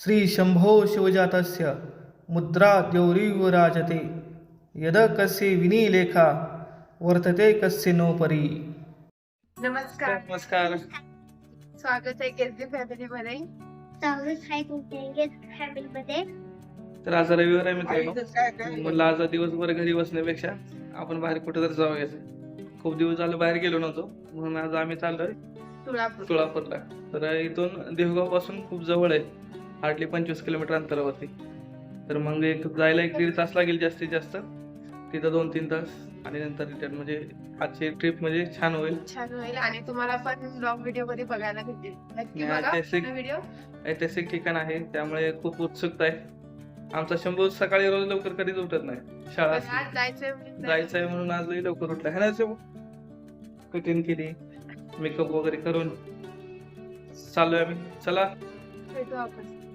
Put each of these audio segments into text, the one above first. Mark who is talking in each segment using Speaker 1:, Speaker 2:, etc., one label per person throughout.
Speaker 1: श्री शंभो शिवजातस्य मुद्रा द्यौरीवराजते यद कस्य विनीलेखा वर्तते कस्य नो परी
Speaker 2: नमस्कार।
Speaker 1: नमस्कार।
Speaker 2: स्वागत आहे फॅमिली मध्ये.
Speaker 1: तर आज रविवार आहे मित्रांनो. म्हणलं आज दिवसभर घरी बसण्यापेक्षा आपण बाहेर कुठेतरी जाऊयाचं खूप दिवस झाले बाहेर गेलो नव्हतो. म्हणून आज आम्ही चाललोय
Speaker 2: तुळापूर.
Speaker 1: तुळापूरला. तर इथून देवगावपासून खूप जवळ आहे. हार्डली पंचवीस किलोमीटर अंतरावरती. तर मग एक जायला एक दीड तास लागेल जास्तीत जास्त. तिथं दोन तीन तास आणि नंतर रिटर्न म्हणजे आजची ट्रिप म्हणजे छान होईल.
Speaker 2: छान होईल आणि तुम्हाला पण ब्लॉग व्हिडिओमध्ये बघायला भेटेल. नक्की
Speaker 1: नाही,
Speaker 2: बघा
Speaker 1: ऐतिहासिक-
Speaker 2: व्हिडिओ
Speaker 1: ऐतिहासिक ठिकाण आहे त्यामुळे खूप उत्सुकता आहे. आमचा शंभू सकाळी रोज लवकर कधीच उठत नाही. शाळा
Speaker 2: जायचंय म्हणून
Speaker 1: जायचं. आहे म्हणून आज लई लवकर उठला. है ना शंभू? कठीण केली. मेकअप वगैरे करून. चाललोय आम्ही. चला.
Speaker 2: भेटू आपण.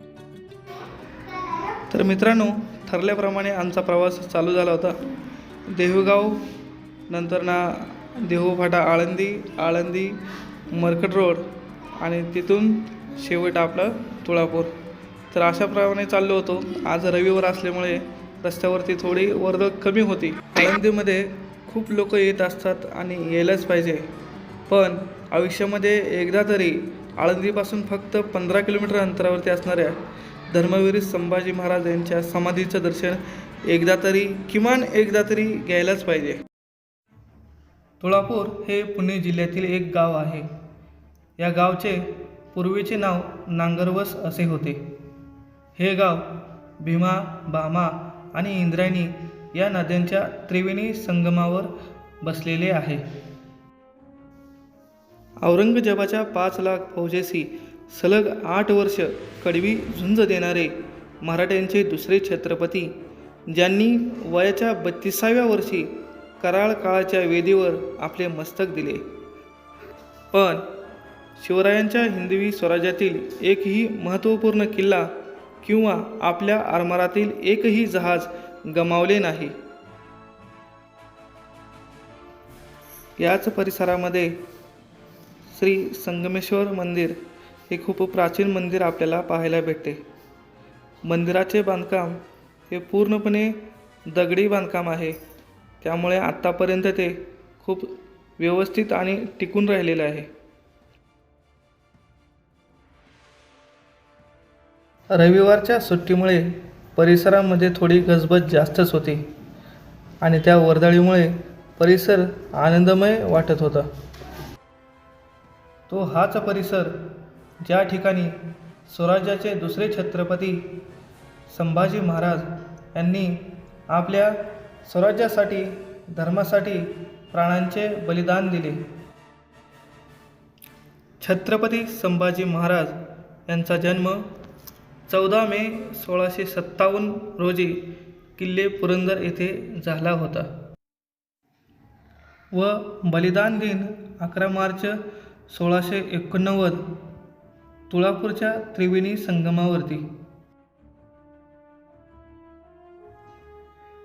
Speaker 1: तर मित्रांनो ठरल्याप्रमाणे आमचा प्रवास चालू झाला होता. देहूगाव नंतर ना देहूफाटा आळंदी आळंदी मरकट रोड आणि तिथून शेवट आपलं तुळापूर. तर अशाप्रमाणे चाललो होतो. आज रविवार असल्यामुळे रस्त्यावरती थोडी वर्दळ कमी होती. आळंदीमध्ये खूप लोक येत असतात आणि यायलाच पाहिजे. पण आयुष्यामध्ये एकदा तरी आळंदीपासून फक्त पंधरा किलोमीटर अंतरावरती असणाऱ्या धर्मवीर संभाजी महाराज यांच्या समाधीचं दर्शन एकदा तरी किमान एकदा तरी घ्यायलाच पाहिजे. तुळापूर हे पुणे जिल्ह्यातील एक गाव आहे. या गावचे पूर्वीचे नाव नांगरवस असे होते. हे गाव भीमा भामा आणि इंद्रायणी या नद्यांच्या त्रिवेणी संगमावर बसलेले आहे. औरंगजेबाच्या पाच लाख फौजेशी सलग आठ वर्ष कडवी झुंज देणारे मराठ्यांचे दुसरे छत्रपती ज्यांनी वयाच्या बत्तीसाव्या वर्षी कराळ काळाच्या वेदीवर आपले मस्तक दिले. पण शिवरायांच्या हिंदवी स्वराज्यातील एकही महत्त्वपूर्ण किल्ला किंवा आपल्या आरमारातील एकही जहाज गमावले नाही. याच परिसरामध्ये श्री संगमेश्वर मंदिर हे खूप प्राचीन मंदिर आपल्याला पाहायला भेटते. मंदिराचे बांधकाम हे पूर्णपणे दगडी बांधकाम आहे. त्यामुळे आत्तापर्यंत ते खूप व्यवस्थित आणि टिकून राहिलेलं आहे. रविवारच्या सुट्टीमुळे परिसरामध्ये थोडी गजबज जास्तच होती आणि त्या वर्दळीमुळे परिसर आनंदमय वाटत होता. तो हाच परिसर ज्या ठिकाणी स्वराज्याचे दुसरे छत्रपती संभाजी महाराज यांनी आपल्या स्वराज्यासाठी धर्मासाठी प्राणांचे बलिदान दिले. छत्रपती संभाजी महाराज यांचा जन्म चौदा मे सोळाशे सत्तावन्न रोजी किल्ले पुरंदर येथे झाला होता. व बलिदान दिन अकरा मार्च सोळाशे एकोणनव्वद तुळापूरच्या त्रिवेणी संगमावरती.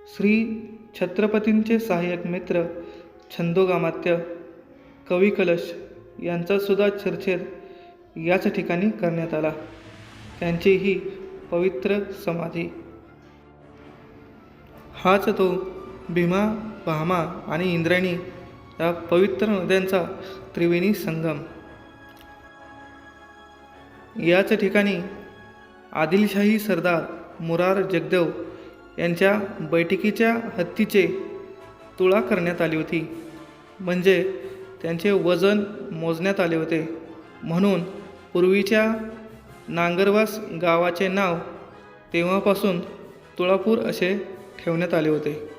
Speaker 1: श्री छत्रपतींचे सहाय्यक मित्र छंदोगामात्य कवी कलश यांचा सुद्धा चर्चेत याच ठिकाणी करण्यात आला. त्यांची ही पवित्र समाधी. हाच तो भीमा भामा आणि इंद्रायणी या पवित्र नद्यांचा त्रिवेणी संगम. याच ठिकाणी आदिलशाही सरदार मुरार जगदेव यांच्या बैठकीच्या हत्तीचे तुळा करण्यात आली होती. म्हणजे त्यांचे वजन मोजण्यात आले होते. म्हणून पूर्वीच्या नांगरवास गावाचे नाव तेव्हापासून तुळापूर असे ठेवण्यात आले होते.